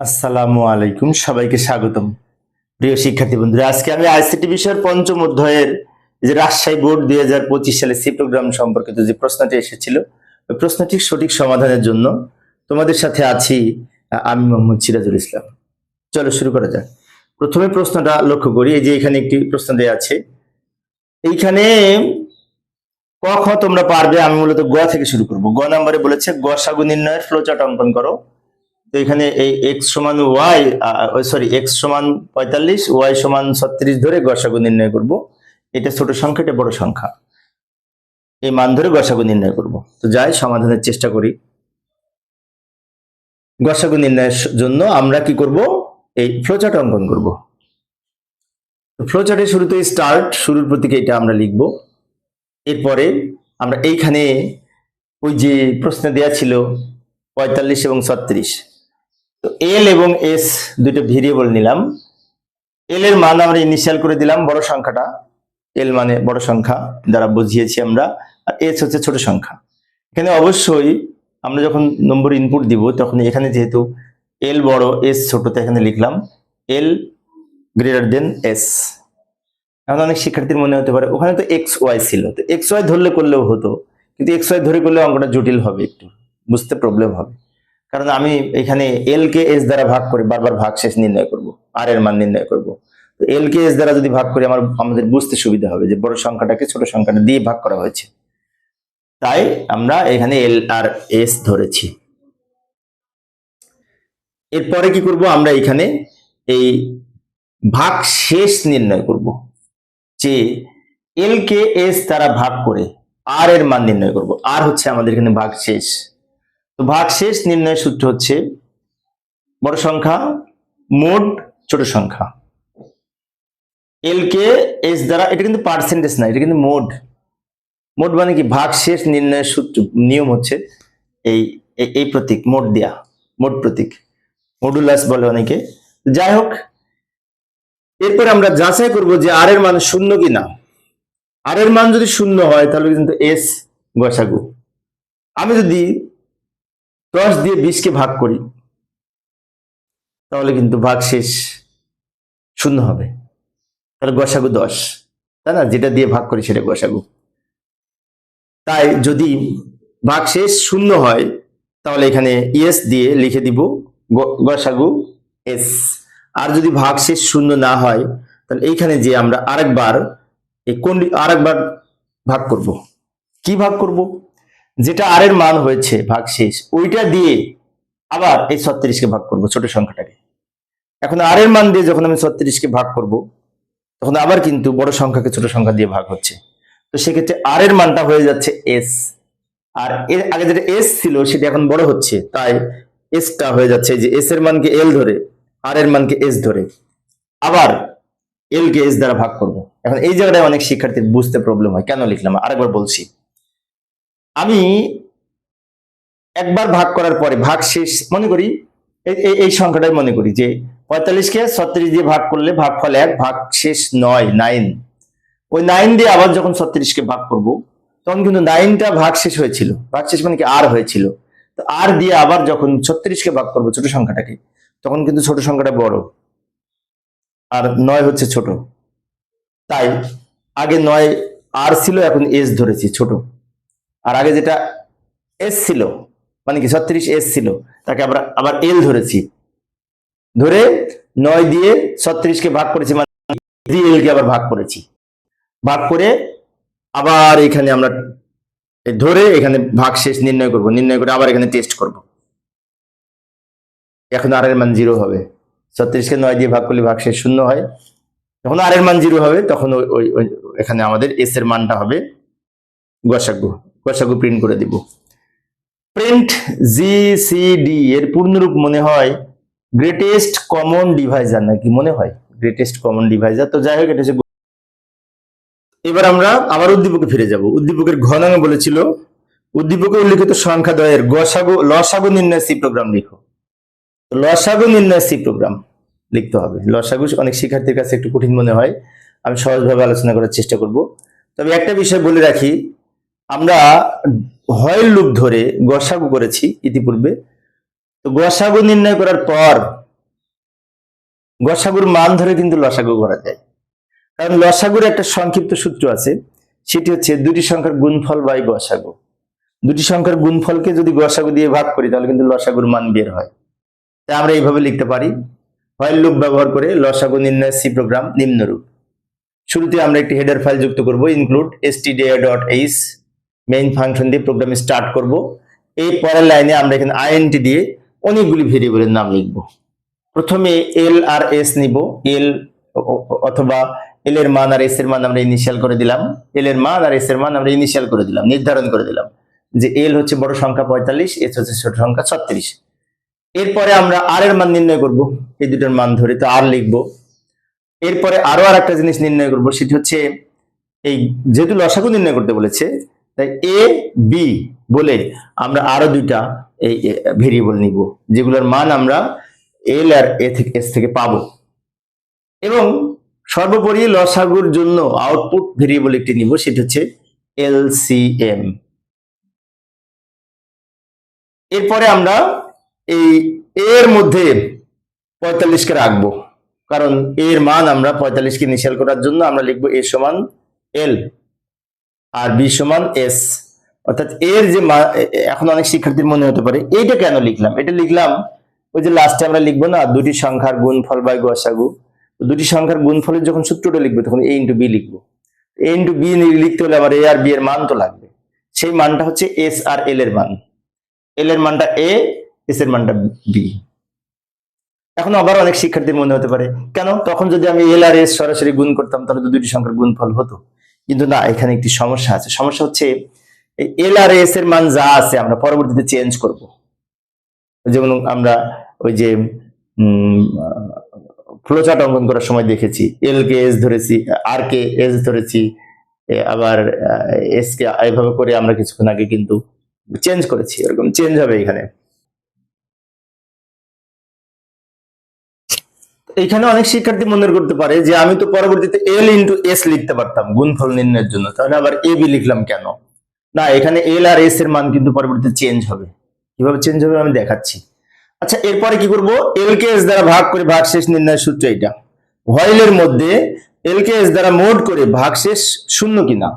আসসালামু আলাইকুম, সবাইকে স্বাগতম। প্রিয় শিক্ষার্থী বন্ধুরা, আজকে আমি আইসিটি বিষয়ের পঞ্চম অধ্যায়ের যে রাজশাহী বোর্ড দুই হাজার পঁচিশ সালে সি প্রোগ্রাম সম্পর্কিত যে প্রশ্নটি এসেছিল, ওই প্রশ্নটির সঠিক সমাধানের জন্য তোমাদের সাথে আছি, আমি মোহাম্মদ সিরাজুল ইসলাম। চলো শুরু করা যাক। প্রথমে প্রশ্নটা লক্ষ্য করি, এই যে এখানে একটি প্রশ্ন দেওয়া আছে, এইখানে ক খ তোমরা পারবে, আমি মূলত গ থেকে শুরু করব। গ নম্বরে বলেছে, গ সাগু নির্ণয়ের ফ্লোচার্ট অঙ্কন করো। তো এখানে এই এক্স সমান ওয়াই সরি এক্স সমান পঁয়তাল্লিশ ওয়াই সমান ছত্রিশ ধরে গসাগু নির্ণয় করব। এটা ছোট সংখ্যা, এটা বড় সংখ্যা। এই মান ধরে গসাগু নির্ণয় করব। তো যাই, সমাধানের চেষ্টা করি। গসাগু নির্ণয়ের জন্য আমরা কি করব? এই ফ্লোচার্ট অঙ্কন করব। ফ্লোচার্টের শুরুতে স্টার্ট শুরুর প্রতীকে এটা আমরা লিখব। এরপরে আমরা এইখানে ওই যে প্রশ্ন দেয়া ছিল, পঁয়তাল্লিশ এবং ছত্রিশ। তো এল এবং এস দুটো ভেরিয়েবল নিলাম। এল এর মান আমরা ইনিশিয়াল করে দিলাম বড় সংখ্যাটা। এল মানে বড় সংখ্যা দ্বারা বুঝিয়েছি আমরা, আর এস হচ্ছে ছোট সংখ্যা। এখানে অবশ্যই আমরা যখন নম্বর ইনপুট দিব, তখন এখানে যেহেতু এল বড় এস ছোট এখানে লিখলাম এল গ্রেটার দেন এস এখন অনেক শিক্ষার্থীর মনে হতে পারে, ওখানে তো এক্স ওয়াই ছিল। তো এক্স ওয়াই ধরলে করলেও হতো, কিন্তু এক্স ওয়াই ধরে করলে অঙ্কটা জটিল হবে একটু, বুঝতে প্রবলেম হবে। কারণ আমি এখানে এল কে এস দ্বারা ভাগ করে বারবার ভাগ শেষ নির্ণয় করব আর এর মান নির্ণয় করব। তো এল কে এস দ্বারা যদি ভাগ করি আমার, আমাদের বুঝতে সুবিধা হবে যে বড় সংখ্যাটাকে ছোট সংখ্যাটা দিয়ে ভাগ করা হয়েছে। তাই আমরা এখানে এল আর এস ধরেছি। এরপরে কি করব? আমরা এখানে এই ভাগ শেষ নির্ণয় করব, যে এল কে এস দ্বারা ভাগ করে আর এর মান নির্ণয় করব। আর হচ্ছে আমাদের এখানে ভাগ শেষ। তো ভাগ শেষ নির্ণয়ের সূত্র হচ্ছে বড় সংখ্যা, মোট ছোট সংখ্যা। এল কে এস দ্বারা, এটা কিন্তু পার্সেন্টেজ না, এটা কিন্তু মোড মোড মানে কি? ভাগ শেষ নির্ণয়ের সূত্র, নিয়ম হচ্ছে এই- এই প্রতীক, মোট দেয়া, মোট প্রতীক। মডুলাস বলে অনেকে। যাই হোক, এরপর আমরা যাচাই করব যে আর এর মান শূন্য কি না আর এর মান যদি শূন্য হয়, তাহলে কিন্তু এস গসাগু আমি যদি দশ দিয়ে বিশকে ভাগ করি, তাহলে কিন্তু ভাগ শেষ, শূন্য হবে। তাহলে গসাগু দশ। তাই না? যেটা দিয়ে ভাগ করি সেটা গসাগু। তাই যদি ভাগ শেষ শূন্য হয়, তাহলে এখানে ইএস দিয়ে লিখে দিব গসাগু এস। আর যদি ভাগ শেষ শূন্য না হয়, তাহলে এইখানে যে আমরা আরেকবার, এই কোন আরেকবার ভাগ করব? কি ভাগ করব? যেটা আর এর মান হয়েছে ভাগ শেষ ওইটা দিয়ে আবার এই ছত্রিশকে ভাগ করব ছোট সংখ্যাটাকে। এখন আর এর মান দিয়ে যখন আমি ছত্রিশকে ভাগ করব, তখন আবার কিন্তু বড় সংখ্যাকে ছোট সংখ্যা দিয়ে ভাগ হচ্ছে। তো সেক্ষেত্রে আর এর মানটা হয়ে যাচ্ছে এস আর এর আগে যেটা এস ছিল সেটা এখন বড় হচ্ছে, তাই এসটা হয়ে যাচ্ছে যে এস এর মানকে এল ধরে আর এর মানকে এস ধরে। আবার এল কে এস দ্বারা ভাগ করব। এখন এই জায়গাটায় অনেক শিক্ষার্থীর বুঝতে প্রবলেম হয়। কেন লিখলাম? আরেকবার বলছি। আমি একবার ভাগ করার পরে, ভাগ শেষ, মনে করি, এই- সংখ্যাটাই মনে করি যে পঁয়তাল্লিশকে ছত্রিশ দিয়ে ভাগ করলে ভাগ ফল এক, ভাগ শেষ নয় নাইন ওই নাইন দিয়ে আবার যখন ছত্রিশকে ভাগ করব, তখন কিন্তু নাইনটা ভাগ শেষ হয়েছিল। ভাগ শেষ মানে কি? আর হয়েছিল। তো আর দিয়ে আবার যখন ছত্রিশকে ভাগ করব ছোট সংখ্যাটাকে, তখন কিন্তু ছোট সংখ্যাটা বড়। আর নয় হচ্ছে ছোট। তাই আগে নয় আর ছিল, এখন এস ধরেছি, ছোট। আর আগে যেটা এস ছিল মানে কি, ছত্রিশ এস ছিল, তাকে আমরা আবার এল ধরেছি। ধরে নয় দিয়ে ছত্রিশকে ভাগ করেছি মানে এল কে আবার ভাগ করেছি। ভাগ করে আবার এখানে আমরা ধরে এখানে ভাগ শেষ নির্ণয় করব, নির্ণয় করে আবার এখানে টেস্ট করব। এখন আর এর মান জিরো হবে। ছত্রিশকে নয় দিয়ে ভাগ করলে ভাগ শেষ শূন্য হয়। যখন আর এর মান জিরো হবে, তখন ওই এখানে আমাদের এস এর মানটা হবে গসাগু। গসাগু প্রিন্ট করে দিব। প্রিন্ট জি সি ডি এর পূর্ণরূপ মনে হয় গ্রেটেস্ট কমন ডিভাইজার নাকি মনে হয়? গ্রেটেস্ট কমন ডিভাইজার তো যাই হোক, এটা হচ্ছে এবার আমরা আবার উদ্দীপকে ফিরে যাব। উদ্দীপকের ঘনাঙ্গ বলেছিল, উদ্দীপকে উল্লিখিত সংখ্যা দ্বয়ের গসাগু, লসাগু নির্ণয় সি প্রোগ্রাম লিখো। লসাগু নির্ণয় সি প্রোগ্রাম লিখতে হবে। লসাগু অনেক শিক্ষার্থীর কাছে একটু কঠিন মনে হয়। আমি সহজভাবে আলোচনা করার চেষ্টা করব। তবে একটা বিষয় বলে রাখি আমরা হয়েল লুপ ধরে গসাগু করেছি ইতিপূর্বে। তো গসাগু নির্ণয় করার পর গসাগুর মান ধরে কিন্তু লসাগু করা যায়। কারণ লসাগুর একটা সংক্ষিপ্ত সূত্র আছে, সেটি হচ্ছে দুটি সংখ্যার গুণফল বাই গসাগু দুটি সংখ্যার গুণফলকে যদি গসাগু দিয়ে ভাগ করি, তাহলে কিন্তু লসাগুর মান বের হয়। তাই আমরা এইভাবে লিখতে পারি হোয়াইল লুপ ব্যবহার করে লসাগু নির্ণয় সি প্রোগ্রাম নিম্নরূপ। শুরুতে আমরা একটি হেডার ফাইল যুক্ত করব include stdia.h dot H main function দিয়ে প্রোগ্রাম স্টার্ট করব। এই পরের লাইনে আমরা এখানে আইএনটি দিয়ে অনেকগুলি ভেরিয়েবলের নাম লিখব। প্রথমে এল আর এস নিব। এল অথবা এল এর মান আর এস এর মান আমরা ইনিশিয়াল করে দিলাম। এল এর মান আর এস এর মান আমরা ইনিশিয়াল করে দিলাম, নির্ধারণ করে দিলাম। যে এল হচ্ছে বড় সংখ্যা পঁয়তাল্লিশ এস হচ্ছে ছোট সংখ্যা ছত্রিশ। এরপরে আমরা আর এর মান নির্ণয় করব। এই দুটোর মান ধরে তো আর লিখব। এরপরে আরও আর একটা জিনিস নির্ণয় করব, সেটি হচ্ছে এই যেহেতু লসাগু নির্ণয় করতে বলেছে তাই এ বি বলে আমরা আরও দুইটা এই ভেরিয়েবল নিব, যেগুলোর মান আমরা এল আর এ থেকে এস থেকে পাবো। এবং সর্বোপরি লসাগুর জন্য আউটপুট ভেরিয়েবল একটি নিব, সেটি হচ্ছে এলসিএম এরপরে আমরা এই এর মধ্যে পঁয়তাল্লিশকে রাখব, কারণ এর মান আমরা পঁয়তাল্লিশকে ইনিশিয়াল করার জন্য আমরা লিখব এ সমান এল আর বি সমান এস। অর্থাৎ এর যে এখন অনেক শিক্ষার্থীর মনে হতে পারে, এইটা কেন লিখলাম? এটা লিখলাম, ওই যে লাস্টে আমরা লিখব না, দুটি সংখ্যার গুণফল বাই গসাগু। দুটি সংখ্যার গুণফলের যখন সূত্রটা লিখব, তখন এ ইন্টু বি লিখব। এ ইন্টু বি লিখতে হলে আমার এ আর বি এর মান তো লাগবে। সেই মানটা হচ্ছে এস আর এল এর মান। এল এর মানটা এ, এস এর মানটা বি এখন আবার অনেক শিক্ষার্থীর মনে হতে পারে, কেন? তখন যদি আমি এল আর এস সরাসরি গুণ করতাম, তাহলে তো দুটি সংখ্যার গুণফল হতো। কিন্তু না, এখানে একটি সমস্যা আছে। সমস্যা হচ্ছে এল আর এস এর মান যা আছে আমরা পরবর্তীতে চেঞ্জ করব। যেমন আমরা ওই যে ফ্লোচার্ট অঙ্কন করার সময় দেখেছি এল কে এস ধরেছি আর কে এস ধরেছি আবার এস কে এইভাবে করে আমরা কিছুক্ষণ আগে কিন্তু চেঞ্জ করেছি। এরকম চেঞ্জ হবে এখানে। এখানে অনেক শিক্ষার্থী মনে করতে পারে যে আমি তো পরবর্তীতে এল ইন্টু এস লিখতে পারতাম, গুণফল নির্ণয়ের জন্য। তাহলে আবার এ বি লিখলাম কেন? না, এখানে এল আর এস এর মান কিন্তু পরবর্তীতে চেঞ্জ হবে। কীভাবে চেঞ্জ হবে আমি দেখাচ্ছি। আচ্ছা এরপরে কি করব? এল কে এস দ্বারা ভাগ করে ভাগশেষ নির্ণয়ের সূত্র এটা ভয়েলের মধ্যে এল কে এস দ্বারা মোড করে ভাগশেষ শূন্য কিনা?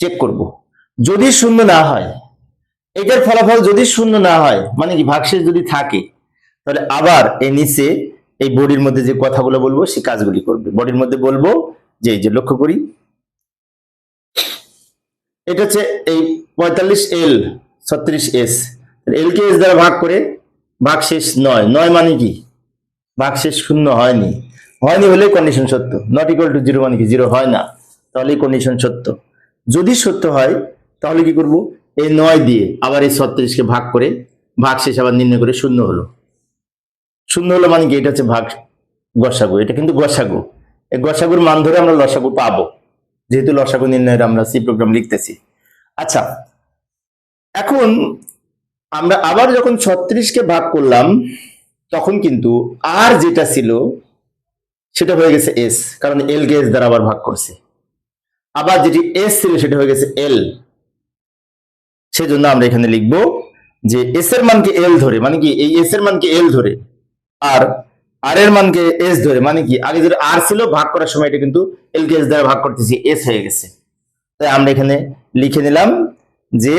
চেক করব। যদি শূন্য না হয়, এটার ফলাফল যদি শূন্য না হয় মানে কি ভাগশেষ যদি থাকে, তাহলে আবার এই নিচে এই বডির মধ্যে যে কথাগুলো বলব সে কাজগুলি করবে। বডির মধ্যে বলব যে যে লক্ষ্য করি। এটা হচ্ছে এই পঁয়তাল্লিশ এল ছত্রিশ এস এল কে এস দ্বারা ভাগ করে ভাগ শেষ নয়। নয় মানে কি? ভাগ শেষ শূন্য হয়নি। হয়নি হলে কন্ডিশন সত্য। নট ইকুয়াল টু জিরো মানে কি? জিরো হয় না। তাহলে কন্ডিশন সত্য। যদি সত্য হয়, তাহলে কি করব? এই নয় দিয়ে আবার এই ছত্রিশকে ভাগ করে, ভাগ শেষ আবার নির্ণয় করে শূন্য হলো। শূন্য হলো মানে কি এটা হচ্ছে ভাগ গসাগু, এটা কিন্তু গসাগু। এই গসাগুর মান ধরে আমরা লসাগু পাবো। যেহেতু লসাগু নির্ণয়ের আমরা সি প্রোগ্রাম লিখতেছি। আচ্ছা এখন আমরা আবার যখন ছত্রিশকে ভাগ করলাম, তখন কিন্তু আর যেটা ছিল, সেটা হয়ে গেছে এস কারণ এল কে এস দ্বারা আবার ভাগ করছে। আবার যেটি এস ছিল, সেটা হয়ে গেছে এল সেজন্য আমরা এখানে লিখব যে এস এর মানকে এল ধরে মানে কি এই এস এর মানকে এল ধরে আর আর এর মানকে এস ধরে মানে কি? আগে যেটা আর ছিল, ভাগ করার সময় এটা কিন্তু এল কে এস দ্বারা ভাগ করতেছি এস হয়ে গেছে। তাই আমরা এখানে লিখে নিলাম যে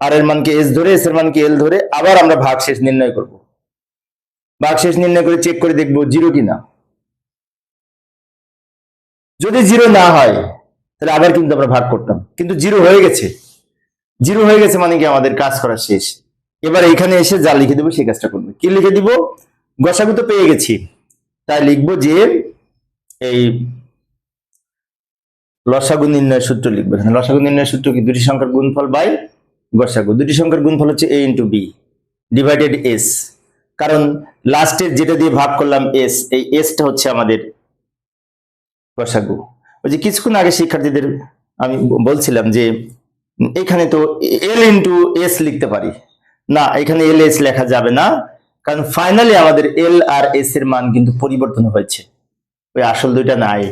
আর এর মানকে এস ধরে এস এর মানকে এল ধরে আবার আমরা ভাগ শেষ নির্ণয় করব। ভাগ শেষ নির্ণয় করে চেক করে দেখব জিরো কিনা। যদি জিরো না হয়, তাহলে আবার কিন্তু আমরা ভাগ করতাম। কিন্তু জিরো হয়ে গেছে। জিরো হয়ে গেছে মানে কি? আমাদের কাজ করা শেষ। এবার এখানে এসে যা লিখে দেবো, সেই কাজটা করবে। কি লিখে দিব? গসাগু তো পেয়ে গেছি। তাই লিখব যে এই লসাগু নির্ণয় সূত্র লিখব এখানে। লসাগু নির্ণয় সূত্র কি? দুটি সংখ্যার গুণফল বাই গসাগু দুটি সংখ্যার গুণফল হচ্ছে A into B divided as কারণ লাস্টের যেটা দিয়ে ভাগ করলাম এস এই এসটা হচ্ছে আমাদের গসাগু ওই যে কিছুক্ষণ আগে শিক্ষার্থীদের আমি বলছিলাম যে এখানে তো এল ইন্টু এস লিখতে পারি। না, এখানে এল এস লেখা যাবে না। কারণ ফাইনালি আমাদের এল আর এস এর মান কিন্তু পরিবর্তন হয়েছে। ওই আসল দুইটা নাই।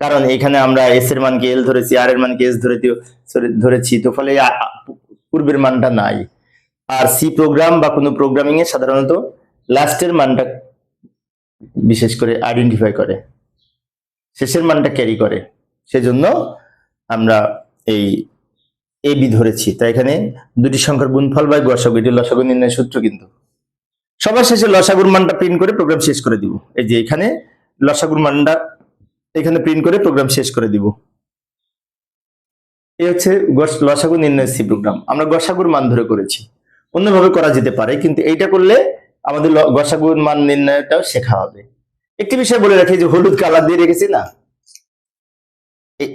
কারণ এখানে আমরা এস এর মানকে এল ধরেছি আর এর মানকে এস ধরে ধরেছি, তো ফলে পূর্বের মানটা নাই। আর সি প্রোগ্রাম বা কোনো প্রোগ্রামিং এ সাধারণত লাস্টের মানটা বিশেষ করে আইডেন্টিফাই করে। শেষের মানটা ক্যারি করে। সেজন্য আমরা এই এ বি ধরেছি। তাই এখানে দুটি সংখ্যার গুণফল বা গসাগু, এটি লসাগু নির্ণয় সূত্র কিন্তু। সবার শেষে লসাগুর মানটা প্রিন্ট করে প্রোগ্রাম শেষ করে দিব। এই যে এখানে লসাগুর মানটা এখানে প্রিন্ট করে প্রোগ্রাম শেষ করে দিব। এই হচ্ছে লসাগু নির্ণয় সি প্রোগ্রাম আমরা গসাগুর মান ধরে করেছি। অন্যভাবে করা যেতে পারে, কিন্তু এইটা করলে আমাদের গসাগুর মান নির্ণয়টাও শেখা হবে। একটি বিষয় বলে রাখি যে হলুদ কালার দিয়ে রেখেছি না?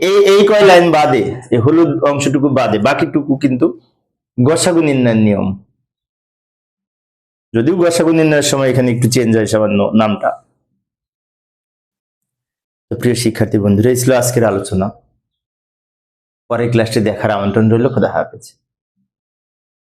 এই এই কয় লাইন বাদে এই হলুদ অংশটুকু বাদে, বাকিটুকু কিন্তু গসাগু নির্ণয়ের নিয়ম। যদিও গসাগু নির্ণয়ের সময় এখানে একটু চেঞ্জ হয় সামান্য নামটা। তো প্রিয় শিক্ষার্থী বন্ধুরা, এই ছিল আজকের আলোচনা। পরের ক্লাসটি দেখার আমন্ত্রণ রইল, খোদা হাফেজ।